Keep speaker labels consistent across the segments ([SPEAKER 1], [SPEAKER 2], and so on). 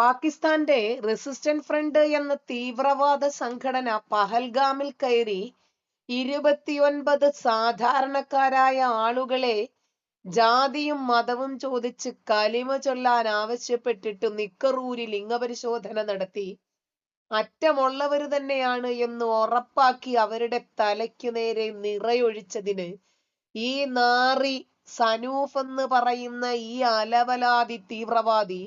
[SPEAKER 1] പാകിസ്ഥാന്റെ resistant front എന്ന തീവ്രവാദ സംഘടന പഹൽഗാമിൽ കയറി ഇരുപത്തിയൊൻപത് സാധാരണക്കാരായ ആളുകളെ ജാതിയും മതവും ചോദിച്ച് കലിമ ചൊല്ലാൻ ആവശ്യപ്പെട്ടിട്ട് നിക്കറൂരി ലിംഗപരിശോധന നടത്തി. അറ്റമുള്ളവർ തന്നെയാണ് എന്ന് ഉറപ്പാക്കി അവരുടെ തലയ്ക്കു നേരെ നിറയൊഴിച്ചതിന് ഈ നാറി സനൂഫ് എന്ന് പറയുന്ന ഈ അലവലാതി തീവ്രവാദി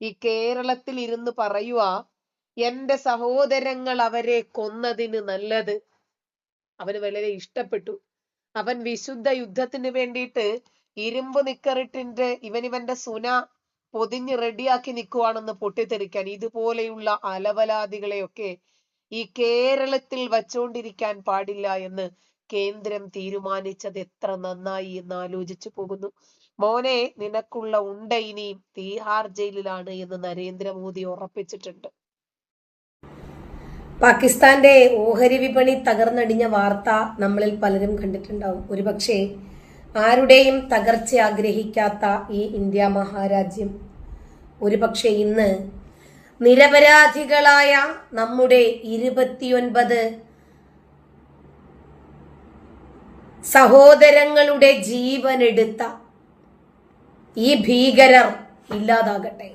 [SPEAKER 1] ഈ കേരളത്തിൽ ഇരുന്ന് പറയുക എന്റെ സഹോദരങ്ങൾ അവരെ കൊന്നതിന് നല്ലത്. അവന് വളരെ ഇഷ്ടപ്പെട്ടു. അവൻ വിശുദ്ധ യുദ്ധത്തിന് വേണ്ടിയിട്ട് ഇരുമ്പ് നിക്കറിട്ടിന്റെ ഇവൻ ഇവന്റെ സുന പൊതിഞ്ഞ് റെഡിയാക്കി നിൽക്കുവാണെന്ന് പൊട്ടിത്തെറിക്കാൻ ഇതുപോലെയുള്ള അലവലാദികളെയൊക്കെ ഈ കേരളത്തിൽ വച്ചുകൊണ്ടിരിക്കാൻ പാടില്ല എന്ന് കേന്ദ്രം തീരുമാനിച്ചത് എത്ര നന്നായി എന്ന് ആലോചിച്ചു പോകുന്നു. മോനെ നിനക്കുള്ള ഉണ്ട ഇനിയും തീഹാർ ജയിലിലാണ് എന്ന് നരേന്ദ്രമോദി ഉറപ്പിച്ചിട്ടുണ്ട്.
[SPEAKER 2] പാകിസ്ഥാന്റെ ഓഹരി വിപണി തകർന്നടിഞ്ഞ വാർത്ത നമ്മളിൽ പലരും കണ്ടിട്ടുണ്ടാവും. ഒരുപക്ഷെ ആരുടെയും തകർച്ച ആഗ്രഹിക്കാത്ത ഈ ഇന്ത്യ മഹാരാജ്യം. ഒരുപക്ഷെ ഇന്ന് നിരപരാധികളായ നമ്മുടെ ഇരുപത്തിയൊൻപത് സഹോദരങ്ങളുടെ ജീവനെടുത്ത ഈ ഭീകരർ ഇല്ലാതാകട്ടെ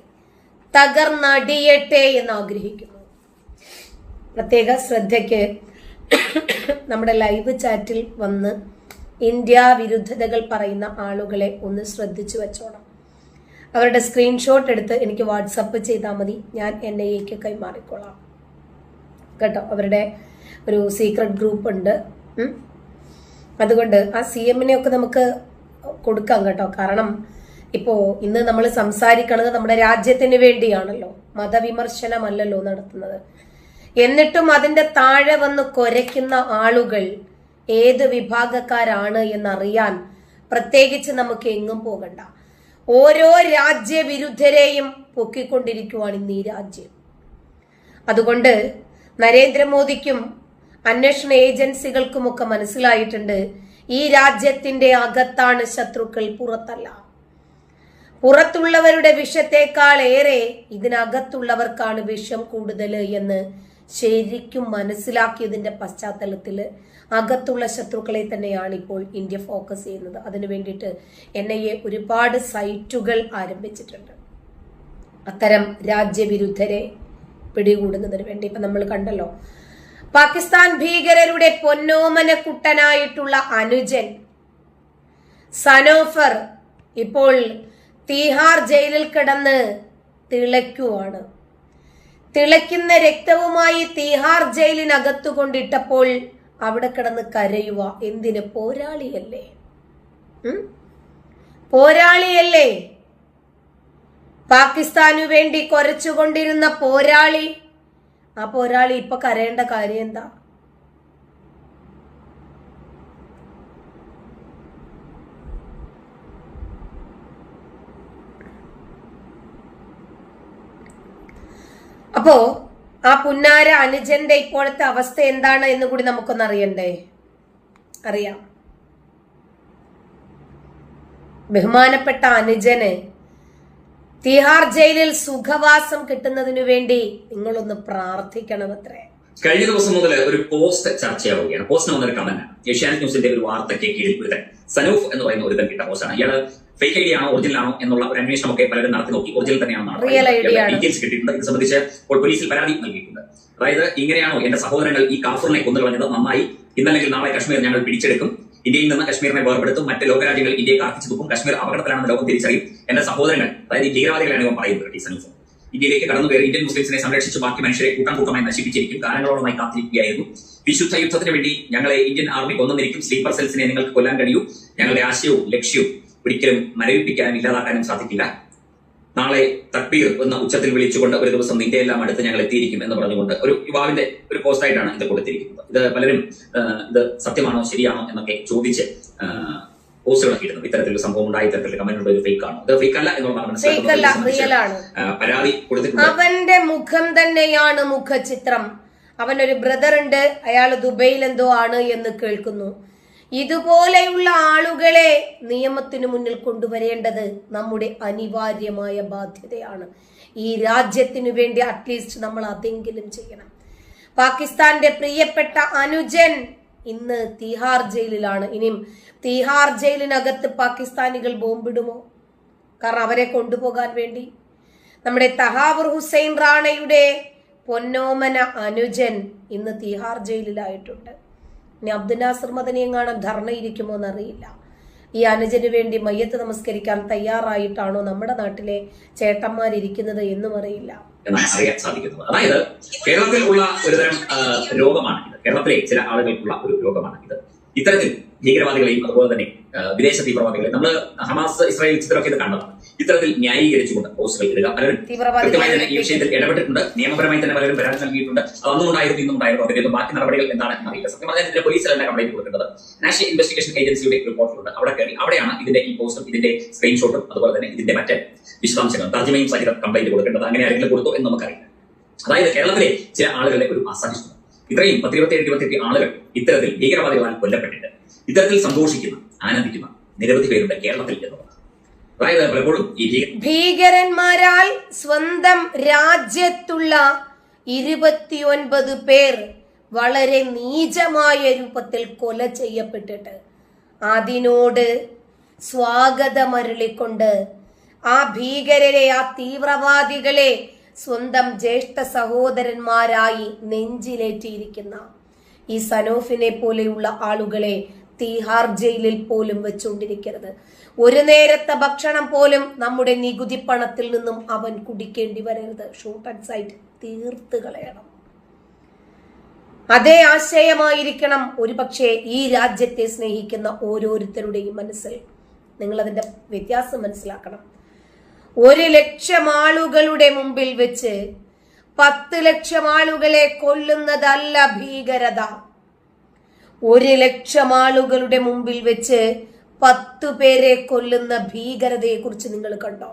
[SPEAKER 2] തകർന്നടിയട്ടെ എന്ന് ആഗ്രഹിക്കുന്നു. പ്രത്യേക ശ്രദ്ധയ്ക്ക് നമ്മുടെ ലൈവ് ചാറ്റിൽ വന്ന് ഇന്ത്യ വിരുദ്ധതകൾ പറയുന്ന ആളുകളെ ഒന്ന് ശ്രദ്ധിച്ചു വെച്ചോണം. അവരുടെ സ്ക്രീൻഷോട്ട് എടുത്ത് എനിക്ക് വാട്സപ്പ് ചെയ്താൽ മതി ഞാൻ എൻ ഐ എക്ക് കൈമാറിക്കൊള്ളാം കേട്ടോ അവരുടെ ഒരു സീക്രട്ട് ഗ്രൂപ്പ് ഉണ്ട്. അതുകൊണ്ട് ആ സി എമ്മിനെയൊക്കെ നമുക്ക് കൊടുക്കാം കേട്ടോ. കാരണം ഇപ്പോ ഇന്ന് നമ്മൾ സംസാരിക്കണത് നമ്മുടെ രാജ്യത്തിന് വേണ്ടിയാണല്ലോ. മതവിമർശനമല്ലല്ലോ നടത്തുന്നത്. എന്നിട്ടും അതിന്റെ താഴെ വന്ന് കൊരയ്ക്കുന്ന ആളുകൾ ഏത് വിഭാഗക്കാരാണ് എന്നറിയാൻ പ്രത്യേകിച്ച് നമുക്ക് എങ്ങും പോകണ്ട. ഓരോ രാജ്യവിരുദ്ധരെയും പൊക്കിക്കൊണ്ടിരിക്കുവാണ് ഇന്ന് ഈ രാജ്യം. അതുകൊണ്ട് നരേന്ദ്രമോദിക്കും അന്വേഷണ ഏജൻസികൾക്കുമൊക്കെ മനസ്സിലായിട്ടുണ്ട് ഈ രാജ്യത്തിന്റെ അകത്താണ് ശത്രുക്കൾ പുറത്തല്ല. പുറത്തുള്ളവരുടെ വിഷത്തേക്കാൾ ഏറെ ഇതിനകത്തുള്ളവർക്കാണ് വിഷം കൂടുതൽ എന്ന് ശരിക്കും മനസ്സിലാക്കിയതിന്റെ പശ്ചാത്തലത്തിൽ അകത്തുള്ള ശത്രുക്കളെ തന്നെയാണ് ഇപ്പോൾ ഇന്ത്യ ഫോക്കസ് ചെയ്യുന്നത്. അതിനു വേണ്ടിയിട്ട് എൻ ഐ എ ഒരുപാട് സൈറ്റുകൾ ആരംഭിച്ചിട്ടുണ്ട്. അത്തരം രാജ്യവിരുദ്ധരെ പിടികൂടുന്നതിന് വേണ്ടി. ഇപ്പൊ നമ്മൾ കണ്ടല്ലോ പാകിസ്ഥാൻ ഭീകരരുടെ പൊന്നോമന കുട്ടനായിട്ടുള്ള അനുജൻ സനോഫർ ഇപ്പോൾ തീഹാർ ജയിലിൽ കിടന്ന് തിളയ്ക്കുവാണ്. തിളയ്ക്കുന്ന രക്തവുമായി തീഹാർ ജയിലിനകത്തു കൊണ്ടിട്ടപ്പോൾ അവിടെ കിടന്ന് കരയുക. എന്തിന്? പോരാളിയല്ലേ. പോരാളിയല്ലേ. പാകിസ്ഥാനു വേണ്ടി കൊരച്ചുകൊണ്ടിരുന്ന പോരാളി. ആ പോരാളി ഇപ്പൊ കരയേണ്ട കാര്യം എന്താ? അപ്പോ ആ പുന്നാര അനുജന്റെ ഇപ്പോഴത്തെ അവസ്ഥ എന്താണ് എന്ന് കൂടി നമുക്കൊന്ന് അറിയണ്ടേ? അറിയാം. ബഹുമാനപ്പെട്ട അനുജന് തിഹാർ ജയിലിൽ സുഖവാസം കിട്ടുന്നതിനു വേണ്ടി നിങ്ങളൊന്ന് പ്രാർത്ഥിക്കണം അത്രേ
[SPEAKER 3] കഴിഞ്ഞ ദിവസം മുതൽ ഒരു പോസ്റ്റ് ചർച്ചയാവുകയാണ്. പോസ്റ്റിന് വന്നൊരു കമന്റ് ഏഷ്യാനെറ്റ് ന്യൂസിന്റെ ഒരു വാർത്തയ്ക്ക് കീഴിൽ ഒരുതൻ സനൂഫ് എന്ന് പറയുന്ന ഒരുതൻ കിട്ട പോസ്റ്റാണ്. ഇയാൾ ഫേക്ക് ഐഡി ആണോ? ഒറിജിനൽ ആണോ? എന്നുള്ള ഒരു അന്വേഷണം ഒക്കെ പലരും നടത്തി നോക്കി. ഒറിജിനൽ തന്നെയാണെന്നാണ്. ഡീറ്റെയിൽസ് കിട്ടിയിട്ടുണ്ട്. ഇത് സംബന്ധിച്ച് ഇപ്പോൾ പോലീസിൽ പരാതി നൽകിയിട്ടുണ്ട്. അതായത് ഇങ്ങനെയാണോ എന്റെ സഹോദരങ്ങൾ ഈ കാഫറിനെ കൊന്നു കളഞ്ഞത് നന്നായി ഇന്നല്ലെങ്കിൽ നാളെ കശ്മീർ ഞങ്ങൾ പിടിച്ചെടുക്കും. ഇന്ത്യയിൽ നിന്ന് കശ്മീരിനെ വേർപെടുത്തും. മറ്റ് ലോകരാജ്യങ്ങൾ ഇന്ത്യയെ കാർക്കിച്ചു തുപ്പും. കശ്മീർ അപകടത്തിലാണെന്ന് ലോകം തിരിച്ചറിയും. എന്റെ സഹോദരങ്ങൾ അതായത് ഭീകരവാദികളാണ് ഇവൻ പറയുന്നത് ഈ സനൂഫ് ഇന്ത്യയിലേക്ക് കടന്നു കയറി ഇന്ത്യൻ മുസ്ലിംസിനെ സംരക്ഷിച്ച് ബാക്കി മനുഷ്യരെ കൂട്ടം കൂട്ടമായി നശിപ്പിച്ചിരിക്കും കാലങ്ങളോളമായി കാത്തിരിക്കുകയായിരുന്നു. വിശുദ്ധ യുദ്ധത്തിന് വേണ്ടി ഞങ്ങളെ ഇന്ത്യൻ ആർമി കൊന്നിരിക്കും സ്ലീപ്പർ സെൽസിനെ നിങ്ങൾക്ക് കൊല്ലാൻ കഴിയൂ. ഞങ്ങളുടെ ആശയവും ലക്ഷ്യവും ഒരിക്കലും മരവിപ്പിക്കാനും ഇല്ലാതാക്കാനും സാധിക്കില്ല. നാളെ തക്ബീർ എന്ന ഉച്ചത്തിൽ വിളിച്ചുകൊണ്ട് ഒരു ദിവസം നിന്റെ എല്ലാം അടുത്ത് ഞങ്ങൾ എത്തിയിരിക്കും എന്ന് പറഞ്ഞുകൊണ്ട് ഒരു യുവാവിന്റെ ഒരു പോസ്റ്റായിട്ടാണ് ഇത് കൊടുത്തിരിക്കുന്നത്. ഇത് പലരും ഇത് സത്യമാണോ ശരിയാണോ എന്നൊക്കെ ചോദിച്ച് പോസ്റ്റുകളൊക്കെ ഇടുന്നു ഇത്തരത്തിലൊരു സംഭവം ഉണ്ടായി ഇത്തരത്തിൽ കമന്റ് ഒരു ഫേക്ക് ആണ്. ഇത് ഫേക്ക് അല്ല എന്നുള്ളതാണ് മനസ്സിലാക്കുന്നത്. പരാതി കൊടുത്തിട്ടുണ്ട്.
[SPEAKER 2] അവന്റെ മുഖം തന്നെയാണ് മുഖചിത്രം. അവനൊരു ബ്രദർ ഉണ്ട് അയാൾ ദുബൈയിൽ എന്തോ ആണ് എന്ന് കേൾക്കുന്നു. ഇതുപോലെയുള്ള ആളുകളെ നിയമത്തിനു മുന്നിൽ കൊണ്ടുവരേണ്ടത് നമ്മുടെ അനിവാര്യമായ ബാധ്യതയാണ്. ഈ രാജ്യത്തിനു വേണ്ടി അറ്റ്ലീസ്റ്റ് നമ്മൾ അതെങ്കിലും ചെയ്യണം. പാകിസ്ഥാന്റെ പ്രിയപ്പെട്ട അനുജൻ ഇന്ന് തീഹാർ ജയിലിലാണ്. ഇനിയും തീഹാർ ജയിലിനകത്ത് പാകിസ്ഥാനികൾ ബോംബിടുമോ? കാരണം അവരെ കൊണ്ടുപോകാൻ വേണ്ടി. നമ്മുടെ തഹാവൂർ ഹുസൈൻ റാണയുടെ പൊന്നോമന അനുജൻ ഇന്ന് തിഹാർ ജയിലിലായിട്ടുണ്ട്. ഇനി അബ്ദുൽ നാസർ മദനിയും കാണാൻ ധർണയിരിക്കുമോ എന്നറിയില്ല. ഈ അനുജന് വേണ്ടി മയ്യത്ത് നമസ്കരിക്കാൻ തയ്യാറായിട്ടാണോ നമ്മുടെ നാട്ടിലെ ചേട്ടന്മാരിയ്ക്കുന്നത് എന്നും അറിയില്ല.
[SPEAKER 3] അറിയാൻ സാധിക്കുന്നത് അതായത് കേരളത്തിൽ ഉള്ള ഒരുതരം രോഗമാണ് ഇത് കേരളത്തിലെ ചില ആളുകൾക്കുള്ള ഒരു രോഗമാണ് ഇത് ഇത്തരത്തിൽ ഭീകരവാദികളെയും അതുപോലെ തന്നെ വിദേശ തീവ്രവാദികളെ നമ്മൾ ഹമാസ് ഇസ്രായേൽ ചിത്രമൊക്കെ ഇത് കണ്ടതാണ് ഇത്തരത്തിൽ ന്യായീകരിച്ചുകൊണ്ട് പോസ്റ്റുകൾ ഇടുക. പലരും കൃത്യമായി തന്നെ ഈ വിഷയത്തിൽ ഇടപെട്ടിട്ടുണ്ട്. നിയമപരമായി തന്നെ പലരും പരാതി നൽകിയിട്ടുണ്ട്. അത് അന്നും ഉണ്ടായിരുന്നു ഇന്നും ഉണ്ടായിരുന്നു. അതിന്റെ ബാക്കി നടപടികൾ എന്താണെന്ന് അറിയില്ല. സത്യം പറഞ്ഞാൽ ഇതിന്റെ പോലീസിലല്ല കംപ്ലൈന്റ് കൊടുക്കേണ്ടത്. നാഷണൽ ഇൻവെസ്റ്റിഗേഷൻ ഏജൻസിയുടെ റിപ്പോർട്ടിലുണ്ട് അവിടെ കയറി അവിടെയാണ് ഇതിന്റെ ഈ പോസ്റ്റും ഇതിന്റെ സ്ക്രീൻഷോട്ടും അതുപോലെ തന്നെ ഇതിന്റെ മറ്റ് വിശദാംശങ്ങൾ തർജമയും സഹിതം കംപ്ലൈന്റ് കൊടുക്കേണ്ടത് അങ്ങനെ ആരെങ്കിലും കൊടുത്തു എന്ന് നമുക്കറിയില്ല. അതായത് കേരളത്തിലെ ചില ആളുകളുടെ ഒരു അസഹിഷ്ണുത ഇത്രയും പത്തിരുപത്തി ഏഴ് ഇരുപത്തി ആളുകൾ ഇത്തരത്തിൽ ഭീകരവാദികളാൽ കൊല്ലപ്പെട്ടിട്ട് ഇത്തരത്തിൽ സന്തോഷിക്കുന്ന ആനന്ദിക്കുന്ന നിരവധി പേരുണ്ട് കേരളത്തിൽ അതായത് പലപ്പോഴും ഈ
[SPEAKER 2] ഭീകരന്മാരാൽ സ്വന്തം രാജ്യത്തുള്ള ഇരുപത്തിയൊൻപത് പേർ വളരെ നീചമായ രൂപത്തിൽ കൊല ചെയ്യപ്പെട്ടിട്ട് അതിനോട് സ്വാഗതമരുളിക്കൊണ്ട് ആ ഭീകരരെ ആ തീവ്രവാദികളെ സ്വന്തം ജ്യേഷ്ഠ സഹോദരന്മാരായി നെഞ്ചിലേറ്റിയിരിക്കുന്ന ഈ സനോഫിനെ പോലെയുള്ള ആളുകളെ തീഹാർ ജയിലിൽ പോലും വെച്ചുകൊണ്ടിരിക്കരുത് ഒരു നേരത്തെ ഭക്ഷണം പോലും നമ്മുടെ നികുതി പണത്തിൽ നിന്നും അവൻ കുടിക്കേണ്ടി വരരുത്. ഷൂട്ട് ആൻഡ് സൈറ്റ് തീർത്ത് കളയണം. അതേ ആശയമായിരിക്കണം ഒരുപക്ഷെ ഈ രാജ്യത്തെ സ്നേഹിക്കുന്ന ഓരോരുത്തരുടെയും മനസ്സിൽ. നിങ്ങൾ അതിന്റെ വ്യത്യാസം മനസ്സിലാക്കണം. ഒരു ലക്ഷം ആളുകളുടെ മുമ്പിൽ വെച്ച് പത്ത് ലക്ഷം ആളുകളെ കൊല്ലുന്നതല്ല ഭീകരത. ഒരു ലക്ഷം ആളുകളുടെ മുമ്പിൽ വെച്ച് പത്തു പേരെ കൊല്ലുന്ന ഭീകരതയെ കുറിച്ച് നിങ്ങൾ കണ്ടോ?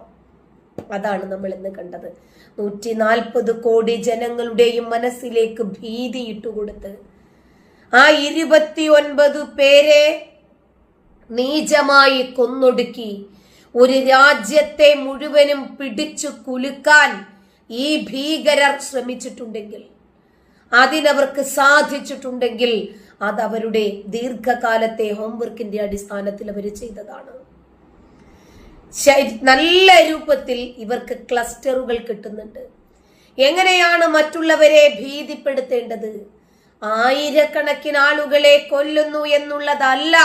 [SPEAKER 2] അതാണ് നമ്മൾ ഇന്ന് കണ്ടത്. നൂറ്റി നാൽപ്പത് കോടി ജനങ്ങളുടെയും മനസ്സിലേക്ക് ഭീതി ഇട്ടുകൊടുത്ത് ആ ഇരുപത്തി ഒൻപത് പേരെ നീചമായി കൊന്നൊടുക്കി ഒരു രാജ്യത്തെ മുഴുവനും പിടിച്ചു കുലുക്കാൻ ഈ ഭീകരർ ശ്രമിച്ചിട്ടുണ്ടെങ്കിൽ അതിനവർക്ക് സാധിച്ചിട്ടുണ്ടെങ്കിൽ അത് അവരുടെ ദീർഘകാലത്തെ ഹോംവർക്കിന്റെ അടിസ്ഥാനത്തിൽ അവർ ചെയ്തതാണ്. നല്ല രൂപത്തിൽ ഇവർക്ക് ക്ലസ്റ്ററുകൾ കിട്ടുന്നുണ്ട്. എങ്ങനെയാണ് മറ്റുള്ളവരെ ഭീതിപ്പെടുത്തേണ്ടത്? ആയിരക്കണക്കിന് ആളുകളെ കൊല്ലുന്നു എന്നുള്ളതല്ല.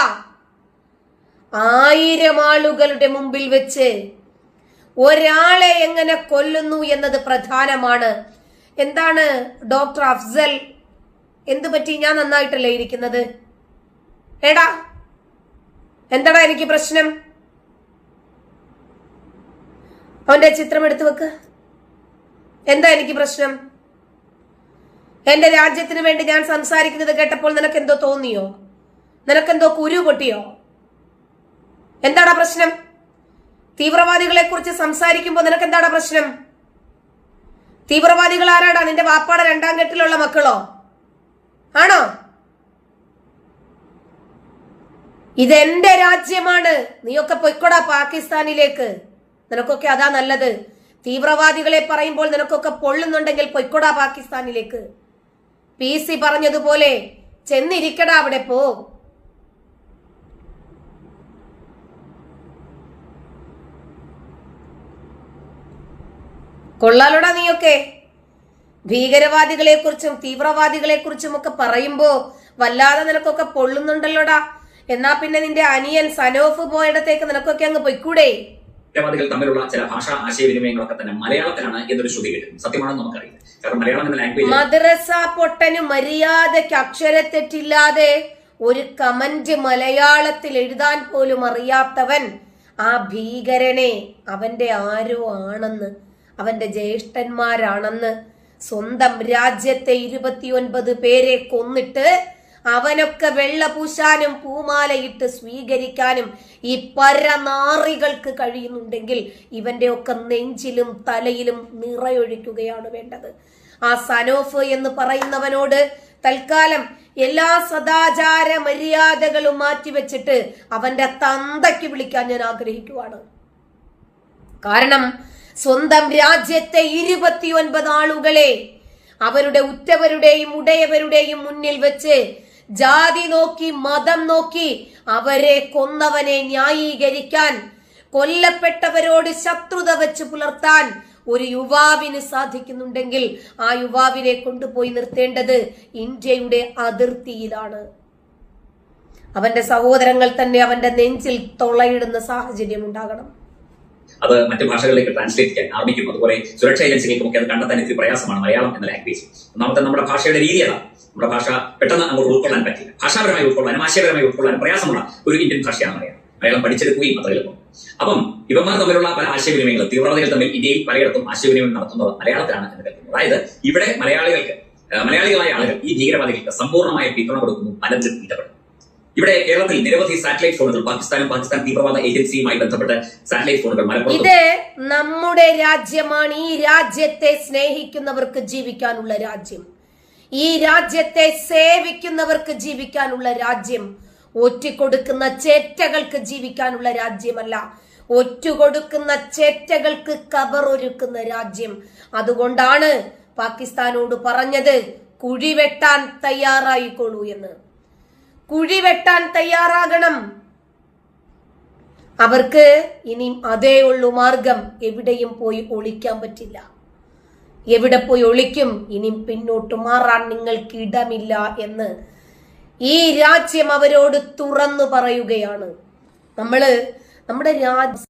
[SPEAKER 2] ആയിരം ആളുകളുടെ മുമ്പിൽ വെച്ച് ഒരാളെ എങ്ങനെ കൊല്ലുന്നു എന്നത് പ്രധാനമാണ്. എന്താണ് ഡോക്ടർ അഫ്സൽ? എന്തു പറ്റി? ഞാൻ നന്നായിട്ടല്ലേ ഇരിക്കുന്നത്? എടാ എന്താടാ എനിക്ക് പ്രശ്നം? അവന്റെ ചിത്രം എടുത്തു വെക്ക്. എന്താ എനിക്ക് പ്രശ്നം? എന്റെ രാജ്യത്തിന് വേണ്ടി ഞാൻ സംസാരിക്കുന്നത് കേട്ടപ്പോൾ നിനക്ക് എന്തോ തോന്നിയോ? നിനക്കെന്തോ കുരു പൊട്ടിയോ? എന്താടാ പ്രശ്നം? തീവ്രവാദികളെ കുറിച്ച് സംസാരിക്കുമ്പോൾ നിനക്ക് എന്താടാ പ്രശ്നം? തീവ്രവാദികൾ ആരാടാ? നിന്റെ വാപ്പാടെ രണ്ടാം കെട്ടിലുള്ള മക്കളോ? ആണോ? ഇതെന്റെ രാജ്യമാണ്. നീയൊക്കെ പൊയ്ക്കൊടാ പാകിസ്ഥാനിലേക്ക്. നിനക്കൊക്കെ അതാ നല്ലത്. തീവ്രവാദികളെ പറയുമ്പോൾ നിനക്കൊക്കെ പൊള്ളുന്നുണ്ടെങ്കിൽ പൊയ്ക്കൊടാ പാകിസ്ഥാനിലേക്ക്. പി സി പറഞ്ഞതുപോലെ ചെന്നിരിക്കടാ അവിടെ പോ. കൊള്ളാലോടാ നീയൊക്കെ. ഭീകരവാദികളെ കുറിച്ചും തീവ്രവാദികളെ കുറിച്ചും ഒക്കെ പറയുമ്പോ വല്ലാതെ നിനക്കൊക്കെ പൊള്ളുന്നുണ്ടല്ലോടാ. എന്നാ പിന്നെ നിന്റെ അനിയൻ സനോഫ് പോയിടത്തേക്ക് നിനക്കൊക്കെ അങ്ങ് പൊയ്ക്കൂടെ?
[SPEAKER 3] ഭീകരവാദികൾ തമ്മിലുള്ള ചില ഭാഷാ ആശയവിനിമയങ്ങളൊക്കെ തന്നെ മലയാളത്തിലാണ് എന്നൊരു ശ്രുതി കിട്ടും സത്യമാണെന്ന് നമുക്കറിയില്ല. കാരണം മലയാളം എന്ന ലാംഗ്വേജ്
[SPEAKER 2] മദ്രസ പൊട്ടന് മര്യാദയ്ക്ക് അക്ഷരത്തെറ്റില്ലാതെ ഒരു കമന്റ് മലയാളത്തിൽ എഴുതാൻ പോലും അറിയാത്തവൻ ആ ഭീകരനെ. അവന്റെ ആരോ ആണെന്ന് അവന്റെ ജ്യേഷ്ഠന്മാരാണെന്ന് സ്വന്തം രാജ്യത്തെ ഇരുപത്തിയൊൻപത് പേരെ കൊന്നിട്ട് അവനൊക്കെ വെള്ളപൂശാനും പൂമാലയിട്ട് സ്വീകരിക്കാനും ഈ പരനാറികൾക്ക് കഴിയുന്നുണ്ടെങ്കിൽ ഇവന്റെ ഒക്കെ നെഞ്ചിലും തലയിലും നിറയൊഴിക്കുകയാണ് വേണ്ടത്. ആ സനോഫ് എന്ന് പറയുന്നവനോട് തൽക്കാലം എല്ലാ സദാചാര മര്യാദകളും മാറ്റിവെച്ചിട്ട് അവന്റെ തന്തയ്ക്ക് വിളിക്കാൻ ഞാൻ ആഗ്രഹിക്കുവാണ്. കാരണം സ്വന്തം രാജ്യത്തെ ഇരുപത്തിയൊൻപത് ആളുകളെ അവരുടെ ഉറ്റവരുടെയും ഉടയവരുടെയും മുന്നിൽ വെച്ച് ജാതി നോക്കി മതം നോക്കി അവരെ കൊന്നവനെ ന്യായീകരിക്കാൻ കൊല്ലപ്പെട്ടവരോട് ശത്രുത വെച്ച് പുലർത്താൻ ഒരു യുവാവിന് സാധിക്കുന്നുണ്ടെങ്കിൽ ആ യുവാവിനെ കൊണ്ടുപോയി നിർത്തേണ്ടത് ഇന്ത്യയുടെ അതിർത്തിയിലാണ്. അവന്റെ സഹോദരങ്ങൾ തന്നെ അവന്റെ നെഞ്ചിൽ തൊളയിടുന്ന സാഹചര്യം ഉണ്ടാകണം
[SPEAKER 3] അത് മറ്റു ഭാഷകളിലേക്ക് ട്രാൻസ്ലേറ്റ് ചെയ്യാൻ ആർമിക്കും അതുപോലെ സുരക്ഷാ ഏജൻസികൾക്കും ഒക്കെ അത് കണ്ടെത്താൻ ഇത്തിരി പ്രയാസമാണ് മലയാളം എന്ന ലാംഗ്വേജ് ഒന്നാമത്തെ നമ്മുടെ ഭാഷയുടെ രീതി അതാണ്. നമ്മുടെ ഭാഷ പെട്ടെന്ന് അങ്ങോട്ട് ഉൾക്കൊള്ളാൻ പറ്റില്ല. ഭാഷാപരമായി ഉൾക്കൊള്ളാനും ആശയപരമായി ഉൾക്കൊള്ളാനും പ്രയാസമുള്ള ഒരു ഇന്ത്യൻ ഭാഷയാണ് മലയാളം. മലയാളം പഠിച്ചെടുക്കുകയും അത് എളുപ്പം അപ്പം ഇവന്മാർ തമ്മിലുള്ള പല ആശയവിനിമയങ്ങളും തീവ്രവാദികൾ തമ്മിൽ ഇന്ത്യയിൽ പലയിടത്തും ആശയവിനിമയം നടത്തുന്നത് മലയാളത്തിലാണ് എന്ന് കരുതുന്നത് അതായത് ഇവിടെ മലയാളികൾക്ക് മലയാളികളായ ആളുകൾ ഈ ഭീകരവാദികൾക്ക് സമ്പൂർണമായ പിന്തുണ കൊടുക്കുന്നു പലരും ഇടപെടുന്നു. ഇവിടെ കേരളത്തിൽ നിരവധി സാറ്റലൈറ്റ് ഫോണുകൾ പാകിസ്ഥാനും പാകിസ്ഥാൻ തീവ്രവാദ ഏജൻസിയുമായി ബന്ധപ്പെട്ട സാറ്റലൈറ്റ് ഫോണുകൾ മലപ്പുറം
[SPEAKER 2] ഇത് നമ്മുടെ രാജ്യമാണ്. ഈ രാജ്യത്തെ സ്നേഹിക്കുന്നവർക്ക് ജീവിക്കാനുള്ള രാജ്യം. ഈ രാജ്യത്തെ സേവിക്കുന്നവർക്ക് ജീവിക്കാനുള്ള രാജ്യം. ഒറ്റുകൊടുക്കുന്ന ചേറ്റകൾക്ക് ജീവിക്കാനുള്ള രാജ്യമല്ല. ഒറ്റുകൊടുക്കുന്ന ചേറ്റകൾക്ക് കബറൊരുക്കുന്ന രാജ്യം. അതുകൊണ്ടാണ് പാകിസ്ഥാനോട് പറഞ്ഞത് കുഴിവെട്ടാൻ തയ്യാറായിക്കോളൂ എന്ന്. കുഴിവെട്ടാൻ തയ്യാറാകണം. അവർക്ക് ഇനി അതേ ഉള്ളു മാർഗം. എവിടെയും പോയി ഒളിക്കാൻ പറ്റില്ല. എവിടെ പോയി ഒളിക്കും? ഇനി പിന്നോട്ട് മാറാൻ നിങ്ങൾക്ക് ഇടമില്ല എന്ന് ഈ രാജ്യം അവരോട് തുറന്നു പറയുകയാണ്. നമ്മൾ നമ്മുടെ രാജ്യ